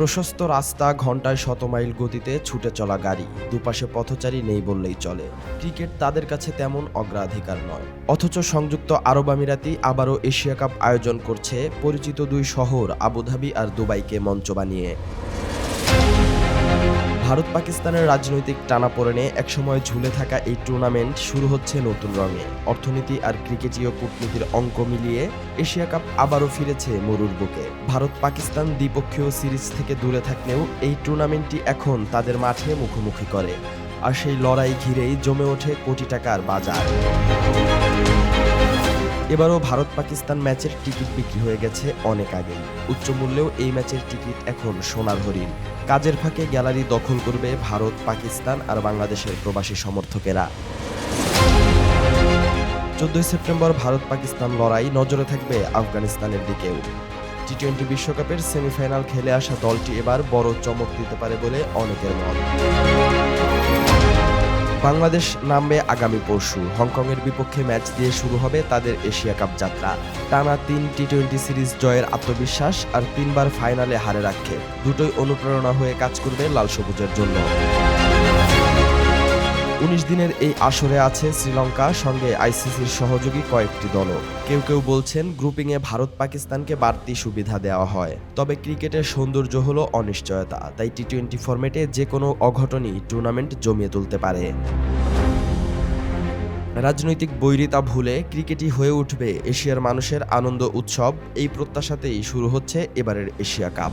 প্রশস্ত রাস্তা ঘন্টায় শত মাইল গতিতে ছুটে চলা গাড়ি। দুপাশে পথচারী নেই বললেই চলে। ক্রিকেট তাদের কাছে তেমন অগ্রাধিকার নয়। অথচ সংযুক্ত আরব আমিরাতি আবারও এশিয়া কাপ আয়োজন করছে পরিচিত দুই শহর, আবুধাবি আর দুবাইকে মঞ্চ বানিয়ে। ভারত পাকিস্তানের রাজনৈতিক টানাপোড়েনে একসময় ঝুলে থাকা এই টুর্নামেন্ট শুরু হচ্ছে নতুন রঙে। অর্থনীতি আর ক্রিকেটীয় কূটনীতির অঙ্ক মিলিয়ে এশিয়া কাপ আবারও ফিরেছে মরুর বুকে। ভারত পাকিস্তান দ্বিপক্ষীয় সিরিজ থেকে দূরে থাকলেও এই টুর্নামেন্টটি এখন তাদের মাঠে মুখোমুখি করে। আর সেই লড়াই ঘিরেই জমে ওঠে কোটি টাকার বাজার। এবারও ভারত পাকিস্তান ম্যাচের টিকিট বিক্রি হয়ে গেছে অনেক আগে উচ্চ মূল্যেও এই ম্যাচের টিকিট এখন সোনার হরিণ। কাজের ফাঁকে গ্যালারি দখল করবে ভারত, পাকিস্তান আর বাংলাদেশের প্রবাসী সমর্থকেরা। চোদ্দই সেপ্টেম্বর ভারত পাকিস্তান লড়াই নজরে থাকবে আফগানিস্তানের দিকেও। টি টোয়েন্টি বিশ্বকাপের সেমিফাইনাল খেলে আসা দলটি এবার বড় চমক দিতে পারে বলে অনেকের মত। বাংলাদেশ নামবে আগামী পরশু। হংকংয়ের বিপক্ষে ম্যাচ দিয়ে শুরু হবে তাদের এশিয়া কাপ যাত্রা। টানা তিন টি টোয়েন্টি সিরিজ জয়ের আত্মবিশ্বাস আর তিনবার ফাইনালে হারে রাখে। দুটোই অনুপ্রেরণা হয়ে কাজ করবে লাল সবুজের জন্য। উনিশ দিনের এই আসরে আছে শ্রীলঙ্কা, সঙ্গে আইসিসির সহযোগী কয়েকটি দলও। কেউ কেউ বলছেন গ্রুপিংয়ে ভারত পাকিস্তানকে বাড়তি সুবিধা দেওয়া হয়। তবে ক্রিকেটের সৌন্দর্য হলো অনিশ্চয়তা। তাই টি টোয়েন্টি ফরম্যাটে যে কোনো অঘটনই টুর্নামেন্ট জমিয়ে তুলতে পারে। রাজনৈতিক বৈরিতা ভুলে ক্রিকেটই হয়ে উঠবে এশিয়ার মানুষের আনন্দ উৎসব। এই প্রত্যাশাতেই শুরু হচ্ছে এবারের এশিয়া কাপ।